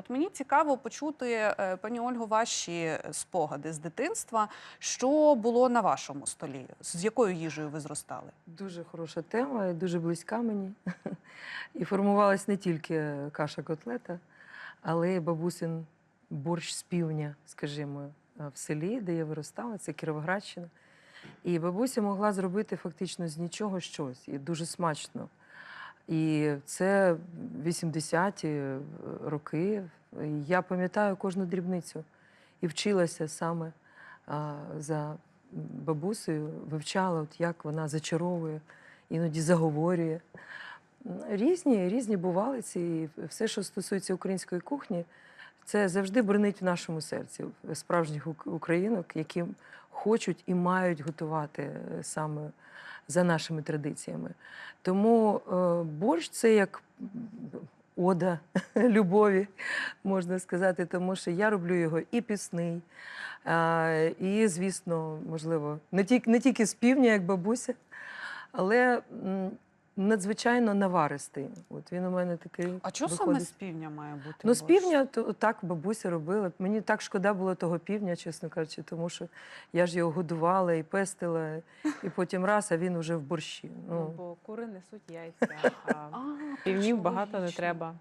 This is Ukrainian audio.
От мені цікаво почути, е, пані Ольго, ваші спогади з дитинства. Що було на вашому столі? З якою їжею ви зростали? Дуже хороша тема дуже близька мені. І формувалась не тільки каша котлета, але й бабусин борщ з півня, скажімо, в селі, де я виростала, це Кіровоградщина. І бабуся могла зробити фактично з нічого щось, і дуже смачно. І це 80-ті роки. Я пам'ятаю кожну дрібницю і вчилася саме за бабусею, вивчала, от як вона зачаровує, іноді заговорює. Різні, різні бувалиці, і все, що стосується української кухні, це завжди бренить в нашому серці справжніх українок, які хочуть і мають готувати е, саме за нашими традиціями. Тому е, борщ це як ода любові, можна сказати, тому що я роблю його і пісний, і, звісно, можливо, не тільки, з півдня, як бабуся, але надзвичайно наваристий. От він у мене такий. А чого саме виходить. з півдня має бути? Ну, з півня то так бабуся робила. Мені так шкода було того півня, чесно кажучи, тому що я ж його годувала і пестила, і потім раз, а він уже в борщі. Ну, Ну, бо кури несуть яйця, а А, півнів багато не треба.